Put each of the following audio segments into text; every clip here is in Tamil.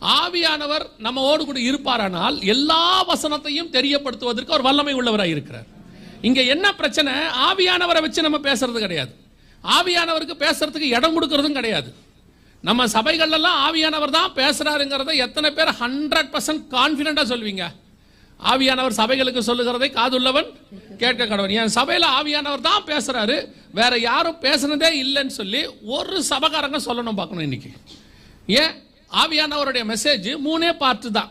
ஆவியானவர் நம்மோடு கூட இருப்பாரானால் எல்லா வசனத்தையும் தெரியப்படுத்துவதற்கு அவர் வல்லமை உள்ளவராக இருக்கிறார். இங்க என்ன பிரச்சனை? ஆவியானவரை வச்சு நம்ம பேசுறது கிடையாது. ஆவியானவருக்கு பேசுறதுக்கு இடம் கொடுக்கறதும் கிடையாது. நம்ம சபைகள்லாம் ஆவியானவர் தான் பேசுறாருங்கிறத எத்தனை பேர் ஹண்ட்ரட் பர்சன்ட் கான்பிடண்டா சொல்வீங்க? ஆவியானவர் சபைகளுக்கு சொல்லுகிறதை காதுள்ளவன் கேட்க கடவன் என் சபையில் ஆவியானவர் தான் பேசுறாரு. வேற யாரும் பேசுனதே இல்லைன்னு சொல்லி ஒரு சபகாரங்க சொல்லணும் பார்க்கணும் இன்னைக்கு. ஏன்? ஆவியானவருடைய மெசேஜ் மூணே பார்ட்டு தான்.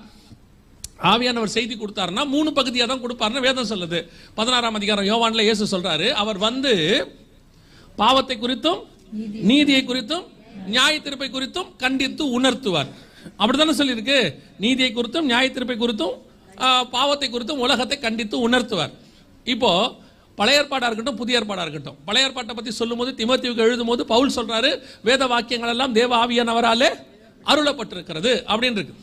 ஆவியானவர் செய்தி கொடுத்தாருன்னா மூணு பகுதியாக தான் கொடுப்பாருன்னு வேதம் சொல்லுது. பதினாறாம் அதிகாரம் யோவான்ல இயேசு சொல்றாரு. அவர் வந்து பாவத்தை குறித்தும் நீதியை குறித்தும் நியாய தீர்ப்பை குறித்தும் கண்டித்து உணர்த்துவார். அப்படித்தானே சொல்லியிருக்கு? நீதியை குறித்தும் நியாய தீர்ப்பை குறித்தும் பாவத்தை குறித்தும் உலகத்தை கண்டித்து உணர்த்துவார். இப்போ பழைய ஏற்பாடா இருக்கட்டும் புதிய ஏற்பாடா இருக்கட்டும். பழைய ஏற்பாட்டை பத்தி சொல்லும்போது திமோத்தியுக்கு எழுதும்போது பவுல் சொல்றாரு வேத வாக்கியங்கள் எல்லாம் தேவ ஆவியானவராலே அருளப்பட்டிருக்கிறது அப்படின்னு இருக்கு.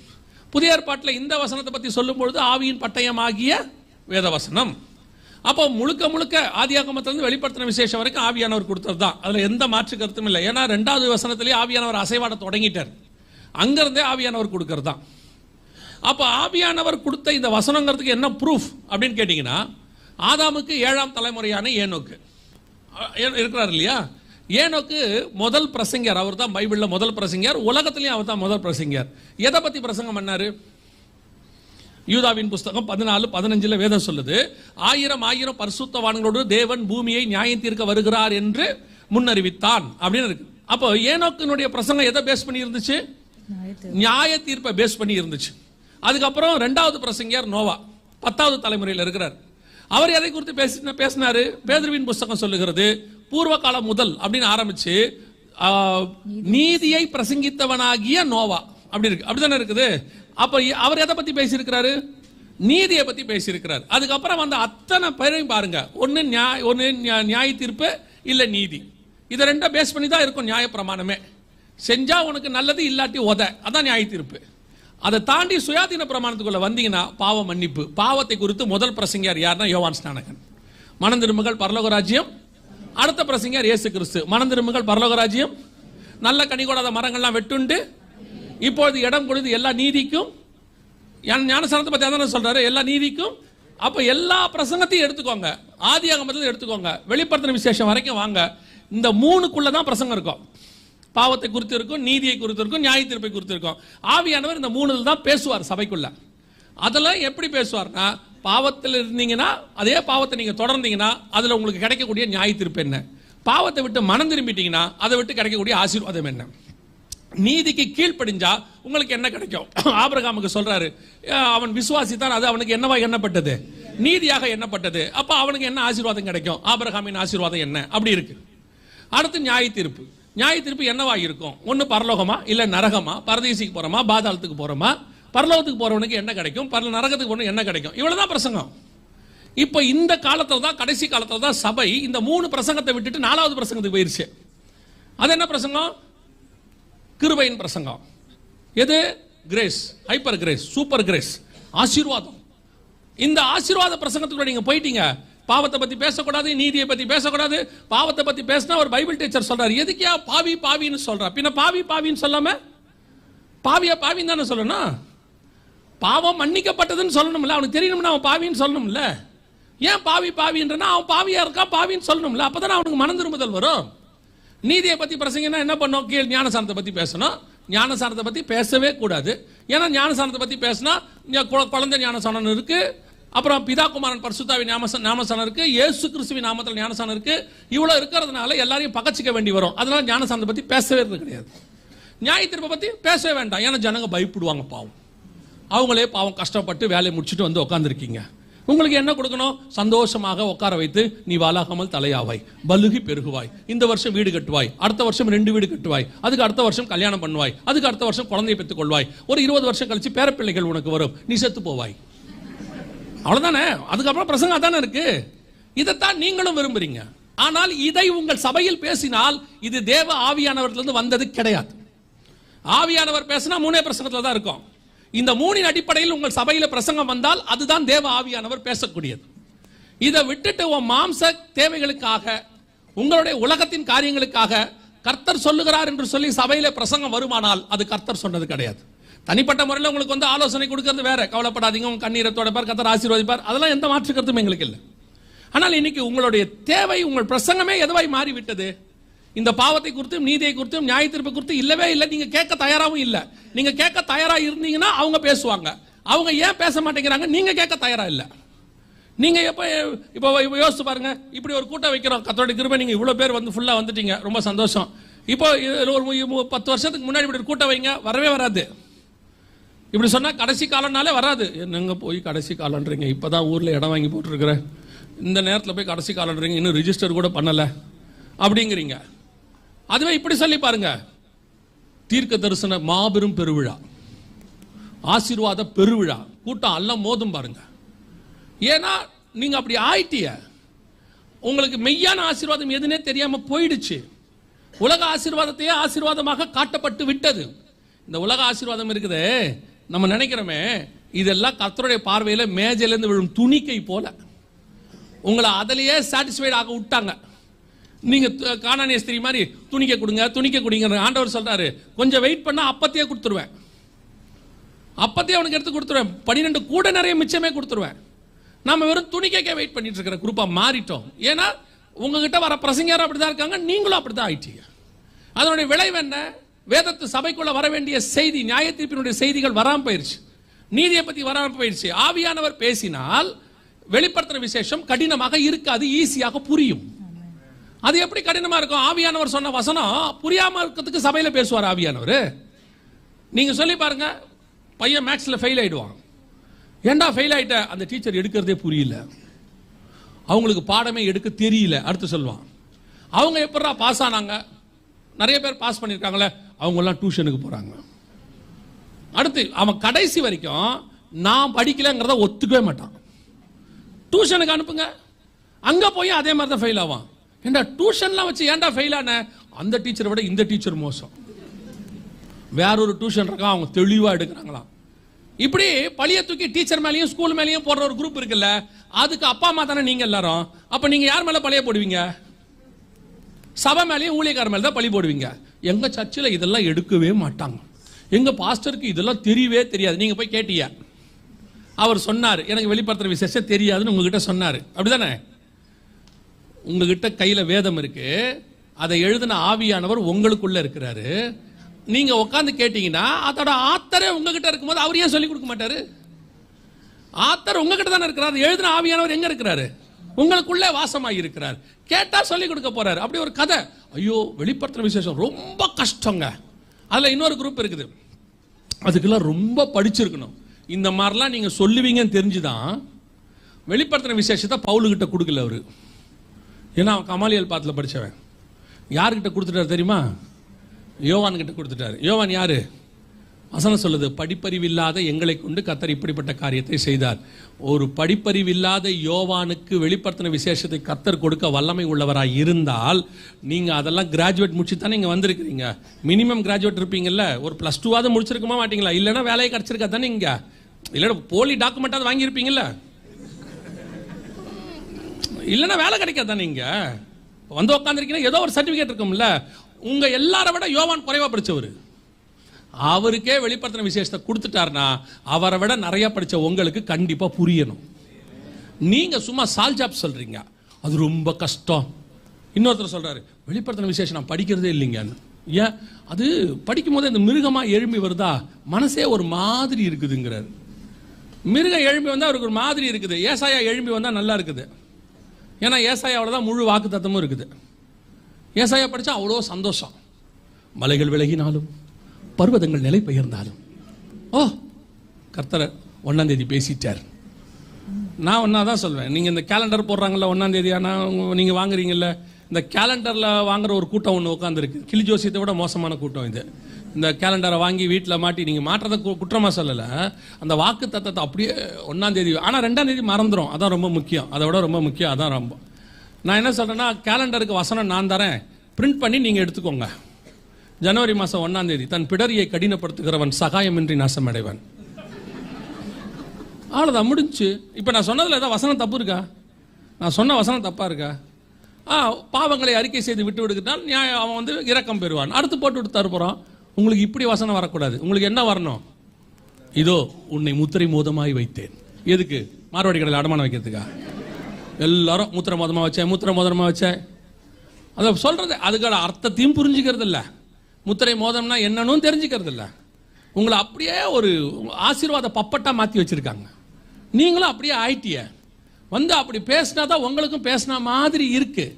புதிய ஏற்பாட்டில் இந்த வசனத்தை பத்தி சொல்லும் பொழுது ஆவியின் பட்டயமாகிய வேத வசனம் அப்போ முழுக்க முழுக்க ஆதியாகமத்திலிருந்து வெளிப்படுத்தின விசேஷம் வரைக்கும் ஆவியானவர் கொடுத்தது தான். அதுல எந்த மாற்று கருத்தும் இல்லை. ஏன்னா ரெண்டாவது வசனத்திலேயே ஆவியானவர் அசைவாட தொடங்கிட்டார். அங்கேருந்தே ஆவியானவர் கொடுக்கறது தான். அப்போ ஆவியானவர் கொடுத்த இந்த வசனங்கிறதுக்கு என்ன ப்ரூஃப் அப்படின்னு கேட்டிங்கன்னா ஆதாமுக்கு ஏழாம் தலைமுறையான ஏனோக்கு. இருக்கிறார் இல்லையா? ஏனோக்கு முதல் பிரசங்கர் அவர் தான் பைபிளில் முதல் பிரசங்கர் உலகத்திலையும் அவர் தான் முதல் பிரசங்கர் எதை பற்றி பிரசங்கம் பண்ணார்? யூதாவின் புஸ்தகம் பதினாலு பதினஞ்சுல வேதம் சொல்லுது ஆயிரம் ஆயிரம் பரிசுத்தவான்களோடு தேவன் பூமியை நியாயம் தீர்க்க வருகிறார் என்று முன்னறிவித்தான். அப்படின்னு இருக்கு. அப்போ ஏனோக்கினுடைய பிரசங்கம் எதை பேஸ் பண்ணி இருந்துச்சு நியாய தீர்ப்பை பேஸ் பண்ணி இருந்துச்சு அதுக்கப்புறம் ரெண்டாவது பிரசங்கர் நோவா பத்தாவது தலைமுறையில் இருக்கிறார். அவர் எதை குறித்து பேசி பேசினாரு? பேதுருவின் புஸ்தகம் சொல்லுகிறது பூர்வ காலம் முதல் அப்படின்னு ஆரம்பிச்சு நீதியை பிரசங்கித்தவனாகிய நோவா. அப்படி இருக்கு. அப்படிதானே இருக்குது? அப்ப அவர் எதை பத்தி பேசியிருக்கிறாரு? நீதியை பத்தி பேசியிருக்கிறார். அதுக்கப்புறம் வந்த அத்தனை பேரையும் பாருங்க. ஒன்னு நியாய ஒன்னு நியாய தீர்ப்பு இல்ல நீதி. இதை ரெண்டும் பேஸ் பண்ணி தான் இருக்கும் நியாய பிரமாணமே. செஞ்சா உனக்கு நல்லது இல்லாட்டி உத அதான் நியாய தீர்ப்பு. அதை தாண்டி சுயாதீன பிரமாணத்துக்குள்ள வந்தீங்கன்னா பாவ மன்னிப்பு. பாவத்தை குறித்து முதல் பிரசங்கியார் யாருன்னா யோவான் ஸ்நானகன். மனந்திருமகள் பரலோகராஜ்யம் பரலோக ராஜ்யம் அடுத்த பிரசங்கர் இயேசு கிறிஸ்து. மனம் திரும்புகள் பரலோக நல்ல கனி கொடாத மரங்கள்லாம் வெட்டுண்டு. இப்பொழுது இடம் கொடுத்து எல்லா நீதிக்கும் ஞான- பற்றி பத்தி அதானே சொல்றாரு? எல்லா நீதிக்கும் அப்போ எல்லா பிரசங்கத்தையும் எடுத்துக்கோங்க. ஆதி அகமத்தில் எடுத்துக்கோங்க. வெளிப்படுத்தின விசேஷம் வரைக்கும் வாங்க. இந்த மூணுக்குள்ள தான் பிரசங்கம் இருக்கும். பாவத்தை குறித்து இருக்கும் நீதியை குறித்து இருக்கும் நியாய தீர்ப்பை குறித்து இருக்கும். ஆவியானவர் இந்த மூணுல தான் பேசுவார் சபைக்குள்ள. அதெல்லாம் எப்படி பேசுவார்னா பாவத்தில் இருந்தீங்கன்னா அதே பாவத்தை நீங்கள் தொடர்ந்தீங்கன்னா அதில் உங்களுக்கு கிடைக்கக்கூடிய நியாய தீர்ப்பு என்ன? பாவத்தை விட்டு மனம் திரும்பிட்டீங்கன்னா அதை விட்டு கிடைக்கக்கூடிய ஆசீர்வாதம் என்ன? நீதிக்கு கீழ்ப்படிஞ்சா உங்களுக்கு என்ன கிடைக்கும்? ஆபிரகாமுக்கு சொல்றாரு அவன் அவன் விசுவாசித்தான் அது அவனுக்கு என்னவா எண்ணப்பட்டது? நீதியாக எண்ணப்பட்டது. அப்ப அவனுக்கு என்ன ஆசீர்வாதம் கிடைக்கும்? ஆபிரகாமின் ஆசீர்வாதம் என்ன? அப்படி இருக்கு. அடுத்து நியாய தீர்ப்பு. நியாய தீர்ப்பு என்னவா இருக்கும்? ஒன்று பரலோகமா? இல்லை நரகமா? பரதேசிக்கு போகிறோமா பாதாளத்துக்கு போகிறோமா பரலோகத்துக்கு போறவனுக்கு என்ன கிடைக்கும்? பரல நரகத்துக்கு போறவனுக்கு என்ன கிடைக்கும்? இவ்வளவுதான் பிரசங்கம். இப்போ இந்த காலத்தில் தான் கடைசி காலத்தில் தான் சபை இந்த மூணு பிரசங்கத்தை விட்டுட்டு நாலாவது பிரசங்கத்துக்கு போயிருச்சு. அது என்ன பிரசங்கம்? கிருபையின் பிரசங்கம். எது? Grace hyper grace super grace ஆசீர்வாதம். இந்த ஆசீர்வாத பிரசங்கத்துக்குள்ள நீங்க போயிட்டீங்க. பாவத்தை பத்தி பேசக்கூடாது நீதியை பத்தி பேசக்கூடாது. பாவத்தை பத்தி பேசினா ஒரு பைபிள் டீச்சர் சொல்றாரு. எதுக்கியா பாவி பாவின்னு சொல்றா? பின்ன பாவி பாவின்னு சொல்லாம? பாவியா பாவின்னு தானே சொல்லணும்? பாவம் மன்னிக்கப்பட்டதுன்னு சொல்லணும்ல. அவனுக்கு தெரியணும்னா அவன் பாவின்னு சொல்லணும்ல. ஏன் பாவி பாவின்றனா அவன் பாவியா இருக்கா பாவின்னு சொல்லணும்ல. அப்பதானே அவனுக்கு மனம் திரும்புதல் வரும். நீதியை பத்தி பிரசங்கன்னா என்ன பண்ணும்? கீழ் ஞானசாரத்தை பத்தி பேசணும். ஞானசாரத்தை பத்தி பேசவே கூடாது. ஏன்னா ஞானசாரத்தை பத்தி பேசினா குழந்தை ஞானசானம் இருக்கு. அப்புறம் பிதா குமாரன் பரிசுத்தாவி ஞாமசன் ஞானசானம் இருக்கு. ஏசு கிறிஸ்துவி நாமத்தில் ஞானசானம் இருக்கு. இவ்வளவு இருக்கிறதுனால எல்லாரையும் பகச்சிக்க வேண்டி வரும். அதனால ஞானசாரத்தை பத்தி பேசவே இருந்தது கிடையாது. நியாய தீர்ப்பை பத்தி பேசவே வேண்டாம். ஏன்னா ஜனங்க பயப்படுவாங்க பாவம். அவங்களே பாவம் கஷ்டப்பட்டு வேலையை முடிச்சுட்டு வந்து உட்காந்துருக்கீங்க உங்களுக்கு என்ன கொடுக்கணும்? சந்தோஷமாக உட்கார வைத்து நீ வாழாகாமல் தலையாவாய். பலுகி பெருகுவாய். இந்த வருஷம் வீடு கட்டுவாய். அடுத்த வருஷம் ரெண்டு வீடு கட்டுவாய். அதுக்கு அடுத்த வருஷம் கல்யாணம் பண்ணுவாய். அதுக்கு அடுத்த வருஷம் குழந்தையை பெற்றுக் கொள்வாய் ஒரு இருபது வருஷம் கழிச்சு பேரப்பிள்ளைகள் உனக்கு வரும். நீ செத்து போவாய். அவ்வளவுதானே? அதுக்கப்புறம் பிரசங்கம் தானே இருக்கு? இதைத்தான் நீங்களும் விரும்புறீங்க. ஆனால் இதை உங்கள் சபையில் பேசினால் இது தேவ ஆவியானவர்களிருந்து வந்தது கிடையாது. ஆவியானவர் பேசினா மூணே பிரசங்கத்தில் தான் இருக்கும். இந்த மூணின் அடிப்படையில் உங்கள் சபையில் பிரசங்கம் வந்தால் அதுதான் தேவ ஆவியானவர் பேசக்கூடியது. இதை விட்டுட்டு உன் மாம்ச தேவைகளுக்காக உங்களுடைய உலகத்தின் காரியங்களுக்காக கர்த்தர் சொல்லுகிறார் என்று சொல்லி சபையில பிரசங்கம் வருமானால் அது கர்த்தர் சொன்னது கிடையாது. தனிப்பட்ட முறையில் உங்களுக்கு வந்து ஆலோசனை கொடுக்கறது வேற. கவலைப்படாதீங்க உங்க கண்ணீரை தொடப்பார் கத்தர் ஆசீர்வதிப்பார். அதெல்லாம் எந்த மாற்று கருத்தும் எங்களுக்கு இல்லை. ஆனால் இன்னைக்கு உங்களுடைய தேவை உங்கள் பிரசங்கமே எதுவாய் மாறிவிட்டது? இந்த பாவத்தை குறித்தும் நீதியை குறித்தும் நியாய தீர்ப்பு குறித்து இல்லவே இல்லை. நீங்க கேட்க தயாராகவும் இல்லை. நீங்க கேட்க தயாரா இருந்தீங்கன்னா அவங்க பேசுவாங்க. அவங்க ஏன் பேச மாட்டேங்கிறாங்க? நீங்க கேட்க தயாரா இல்லை. நீங்க எப்போ இப்போ இப்போ யோசிச்சு பாருங்க. இப்படி ஒரு கூட்டம் வைக்கிறோம். கத்தோட கிருபை நீங்க இவ்வளோ பேர் வந்து ஃபுல்லா வந்துட்டீங்க. ரொம்ப சந்தோஷம். இப்போ ஒரு பத்து வருஷத்துக்கு முன்னாடி இப்படி ஒரு கூட்டம் வைங்க. வரவே வராது. இப்படி சொன்னா கடைசி காலம்னாலே வராது. என்னங்க போய் கடைசி காலான்றிங்க இப்போ தான் ஊரில் இடம் வாங்கி போட்டுருக்குறேன். இந்த நேரத்தில் போய் கடைசி காலன்றீங்க இன்னும் ரிஜிஸ்டர் கூட பண்ணலை. அப்படிங்கிறீங்க. அதுவே இப்படி சொல்லி பாருங்க. தீர்க்க தரிசன மாபெரும் பெருவிழா. ஆசீர்வாத பெருவிழா. கூட்டம் எல்லாம் மோதும் பாருங்க. ஏன்னா நீங்க அப்படி ஆயிட்டிய. உங்களுக்கு மெய்யான ஆசீர்வாதம் எதுனே தெரியாம போயிடுச்சு. உலக ஆசீர்வாதத்தையே ஆசீர்வாதமாக காட்டப்பட்டு விட்டது. இந்த உலக ஆசீர்வாதம் இருக்குது. நம்ம நினைக்கிறோமே இதெல்லாம் கர்த்தருடைய பார்வையில் மேஜையிலேருந்து விழும் துணிக்கை போல. உங்களை அதிலேயே சாட்டிஸ்ஃபைட் ஆக விட்டாங்க. நீங்க காணானிய ஸ்திரீ மாதிரி துணிக்க கொடுங்க துணிக்க கொடுங்க ஆண்டவர் சொல்றாரு. கொஞ்சம் வெயிட் பண்ணா அப்பத்தையே கொடுத்துருவேன். அப்பத்தையே அவனுக்கு எடுத்து கொடுத்துருவேன். பன்னிரெண்டு கூட நிறைய மிச்சமே கொடுத்துருவேன். நாம வெறும் துணிக்கைக்கே வெயிட் பண்ணிட்டு இருக்கிற குரூப்பா மாறிட்டோம். ஏன்னா உங்ககிட்ட வர பிரசங்கர் அப்படிதான் இருக்காங்க நீங்களும் அப்படிதான் ஆயிட்டீங்க. அதனுடைய விளைவு என்ன? வேதத்து சபைக்குள்ள வர வேண்டிய செய்தி நியாய தீர்ப்பினுடைய செய்திகள் வராம போயிருச்சு. நீதியை பத்தி வராம போயிருச்சு. ஆவியானவர் பேசினால் வெளிப்படுத்துற விசேஷம் கடினமாக இருக்காது ஈஸியாக புரியும். அது எப்படி கடினமா இருக்கும்? ஆவியானவர் சொன்ன வசனம் புரியாமல் இருக்கிறதுக்கு சபையில் பேசுவார் ஆவியானவர். நீங்க சொல்லி பாருங்க பையன் மேக்ஸில் ஃபெயில் ஆயிடுவான். ஏண்டா ஃபெயில் ஆயிட்ட? அந்த டீச்சர் எடுக்கிறதே புரியல. அவங்களுக்கு பாடமே எடுக்க தெரியல அடுத்து சொல்லுவான். அவங்க எப்படா பாஸ் ஆனாங்க? நிறைய பேர் பாஸ் பண்ணியிருக்காங்களே அவங்கெல்லாம் டியூஷனுக்கு போகிறாங்க அடுத்து அவன் கடைசி வரைக்கும் நான் படிக்கலங்கிறத ஒத்துக்கவே மாட்டான். டியூஷனுக்கு அனுப்புங்க. அங்கே போய் அதே மாதிரி தான் ஃபெயில் ஆவான். ஏன்டா டியூஷன்லாம் வச்சு ஏன்டா ஃபெயில் ஆன? அந்த டீச்சரை விட இந்த டீச்சர் மோசம். வேற ஒரு டியூஷன் இருக்கான் அவங்க தெளிவா எடுக்கிறாங்களாம். இப்படி பழிய தூக்கி டீச்சர் மேலேயும் ஸ்கூல் மேலேயும் போடுற ஒரு குரூப் இருக்குல்ல அதுக்கு அப்பா அம்மா தானே நீங்கள் எல்லாரும்? அப்போ நீங்க யார் மேலே பழைய போடுவீங்க? சபை மேலேயும் ஊழியக்கார மேலே தான் பழி போடுவீங்க. எங்க சர்ச்சில் இதெல்லாம் எடுக்கவே மாட்டாங்க. எங்க பாஸ்டருக்கு இதெல்லாம் தெரியவே தெரியாது. நீங்க போய் கேட்டீங்க. அவர் சொன்னார் எனக்கு வெளிப்படுத்துகிற விசேஷம் தெரியாதுன்னு உங்ககிட்ட சொன்னார். அப்படிதானே? உங்ககிட்ட கையில வேதம் இருக்கு. அதை எழுதின ஆவியானவர் உங்களுக்குள்ள இருக்கிறாரு. நீங்க உட்காந்து கேட்டீங்கன்னா அதோட ஆத்தரே உங்ககிட்ட இருக்கும்போது அவர் ஏன் சொல்லி கொடுக்க மாட்டாரு? ஆத்தர் உங்ககிட்ட தானே இருக்கிறார். எழுதின ஆவியானவர் எங்க இருக்கிறாரு? உங்களுக்குள்ளே வாசமாகி இருக்கிறார். கேட்டா சொல்லி கொடுக்க போறாரு. அப்படி ஒரு கதை. ஐயோ வெளிப்படுத்துற விசேஷம் ரொம்ப கஷ்டங்க. அதுல இன்னொரு குரூப் இருக்குது. அதுக்கெல்லாம் ரொம்ப படிச்சிருக்கணும். இந்த மாதிரிலாம் நீங்க சொல்லுவீங்கன்னு தெரிஞ்சுதான் வெளிப்படுத்துற விசேஷத்தை பவுலுகிட்ட கொடுக்கல அவரு. ஏன்னா அவன் கமாலியல் பாத்தில் படிச்சவன். யார்கிட்ட கொடுத்துட்டாரு தெரியுமா? யோவான்கிட்ட கொடுத்துட்டாரு. யோவான் யாரு? வசனம் சொல்லுது படிப்பறிவில்லாத எங்களை கொண்டு கத்தர் இப்படிப்பட்ட காரியத்தை செய்தார். ஒரு படிப்பறிவில்லாத யோவானுக்கு வெளிப்படுத்தின விசேஷத்தை கத்தர் கொடுக்க வல்லமை உள்ளவராக இருந்தால் நீங்கள் அதெல்லாம் கிராஜுவேட் முடிச்சு தானே இங்கே வந்திருக்கிறீங்க. மினிமம் கிராஜுவேட் இருப்பீங்கல்ல ஒரு ப்ளஸ் டூவாவது முடிச்சிருக்குமா மாட்டீங்களா? இல்லைன்னா வேலையை கிடச்சிருக்கா தானே இங்கே? இல்லைன்னா போலி டாக்குமெண்ட்டாவது வாங்கியிருப்பீங்கல்ல? இல்லைன்னா வேலை கிடைக்காது தானே வந்து உட்காந்துருக்கீங்கன்னா ஏதோ ஒரு சர்டிஃபிகேட் இருக்கும்ல. உங்கள் எல்லாரை விட யோவான் குறைவா படித்தவர் அவருக்கே வெளிப்படுத்தின விசேஷத்தை கொடுத்துட்டாருன்னா அவரை விட நிறையா படித்த உங்களுக்கு கண்டிப்பாக புரியணும். நீங்கள் சும்மா சால் ஜாப் சொல்கிறீங்க அது ரொம்ப கஷ்டம். இன்னொருத்தர் சொல்கிறாரு வெளிப்படுத்தின விசேஷம் நான் படிக்கிறதே இல்லைங்கன்னு. ஏன்? அது படிக்கும் போது இந்த மிருகமாக எழும்பி வருதா? மனசே ஒரு மாதிரி இருக்குதுங்கிறாரு. மிருகம் எழும்பி வந்தால் அவருக்கு ஒரு மாதிரி இருக்குது. ஏசாயா எழும்பி வந்தால் நல்லா இருக்குது. ஏன்னா ஏசாயாவோட தான் முழு வாக்கு தத்தமும் இருக்குது. ஏசாயா படித்தா அவ்வளோ சந்தோஷம். மலைகள் விலகினாலும் பர்வதங்கள் நிலை பெயர்ந்தாலும். ஓ கர்த்தர் ஒன்றாந்தேதி பேசிட்டார். நான் ஒன்றா தான் சொல்வேன். நீங்கள் இந்த கேலண்டர் போடுறாங்கல்ல ஒன்றாம் தேதி ஆனால் நீங்கள் வாங்குறீங்கல்ல இந்த கேலண்டரில் வாங்குற ஒரு கூட்டம் ஒன்று உட்காந்துருக்கு கிளி ஜோசியத்தை விட மோசமான கூட்டம் இது. இந்த கேலண்டரை வாங்கி வீட்டில் மாட்டி நீங்கள் மாற்றதை கு- சொல்லலை. அந்த வாக்கு தத்தத்தை அப்படியே ஒன்றாம் தேதி ஆனால் ரெண்டாம் தேதி மறந்துடும் அதான் ரொம்ப முக்கியம். அதை விட ரொம்ப முக்கியம். அதான் ரொம்ப. நான் என்ன சொல்கிறேன்னா கேலண்டருக்கு வசனம் நான் தரேன். பிரிண்ட் பண்ணி நீங்கள் எடுத்துக்கோங்க. ஜனவரி மாதம் ஒன்றாம் தேதி தன் பிடரியை கடினப்படுத்துகிறவன் சகாயமின்றி நாசமடைவன். அவ்வளோதான் முடிஞ்சு. இப்போ நான் சொன்னதில் ஏதாவது வசனம் தப்பு இருக்கா? நான் சொன்ன வசனம் தப்பாக இருக்கா? ஆ பாவங்களை அறிக்கை செய்து விட்டு விடுகிறான் நியாயம் அவன் வந்து இரக்கம் பெறுவான். அடுத்து போட்டு விட்டு தருப்புறான் உங்களுக்கு இப்படி வசனம் வரக்கூடாது. உங்களுக்கு என்ன வரணும்? இதோ உன்னை முத்திரை மோதமாய் வைத்தேன். எதுக்கு? மார்வாடி கடையில் அடமானம் வைக்கிறதுக்கா? எல்லாரும் மூத்திர மோதமா வச்சேன் முத்திரை மோதிரமா வச்சேன் அதை சொல்றது அதுக்கான அர்த்தத்தையும் புரிஞ்சுக்கிறது இல்லை முத்திரை மோதம்னா என்னன்னு தெரிஞ்சுக்கிறது இல்லை உங்களை அப்படியே ஒரு ஆசீர்வாத பப்பட்டா மாற்றி வச்சிருக்காங்க. நீங்களும் அப்படியே ஆயிட்டிய. வந்து அப்படி பேசினா தான் உங்களுக்கும் பேசின மாதிரி இருக்குது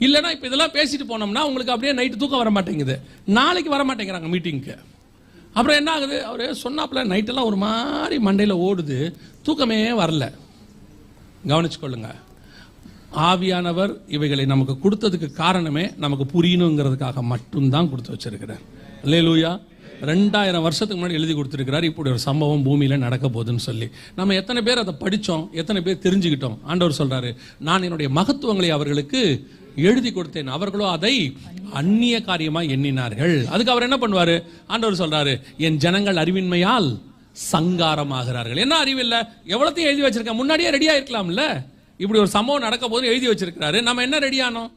இல்லைன்னா இப்போ இதெல்லாம் பேசிட்டு போனோம்னா உங்களுக்கு அப்படியே நைட்டு தூக்கம் வர மாட்டேங்குது. நாளைக்கு வர மாட்டேங்கிறாங்க மீட்டிங்க்கு அப்புறம் என்ன ஆகுது? அவர் சொன்னாப்புல நைட்டெல்லாம் ஒரு மாதிரி மண்டையில் ஓடுது. தூக்கமே வரல. கவனிச்சுக்கொள்ளுங்க. ஆவியானவர் இவைகளை நமக்கு கொடுத்ததுக்கு காரணமே நமக்கு புரியணுங்கிறதுக்காக மட்டும்தான் கொடுத்து வச்சிருக்கிறார். லூயா ரெண்டாயிரம் வருஷத்துக்கு முன்னாடி எழுதி கொடுத்துருக்கிறார். இப்படி ஒரு சம்பவம் பூமியில் நடக்க போகுதுன்னு சொல்லி. நம்ம எத்தனை பேர் அதை படித்தோம் எத்தனை பேர் தெரிஞ்சுக்கிட்டோம். ஆண்டவர் சொல்கிறாரு நான் என்னுடைய மகத்துவங்களை அவர்களுக்கு எழுதி கொடுத்தேன். அவர்களோ அதை அந்நிய காரியமா எண்ணினார்கள். அதுக்கு அவர் என்ன பண்ணுவாரு? ஆண்டவர் சொல்றாரு என் ஜனங்கள் அறிவின்மையால் சங்காரமாகிறார்கள். என்ன அறிவில்ல எவ்வளத்தையும் எழுதி வச்சிருக்கேன் முன்னாடியே ரெடியா இருக்கலாம்ல இப்படி ஒரு சம்பவம் நடக்க போது எழுதி வச்சிருக்கிறாரு. நம்ம என்ன ரெடியானோம்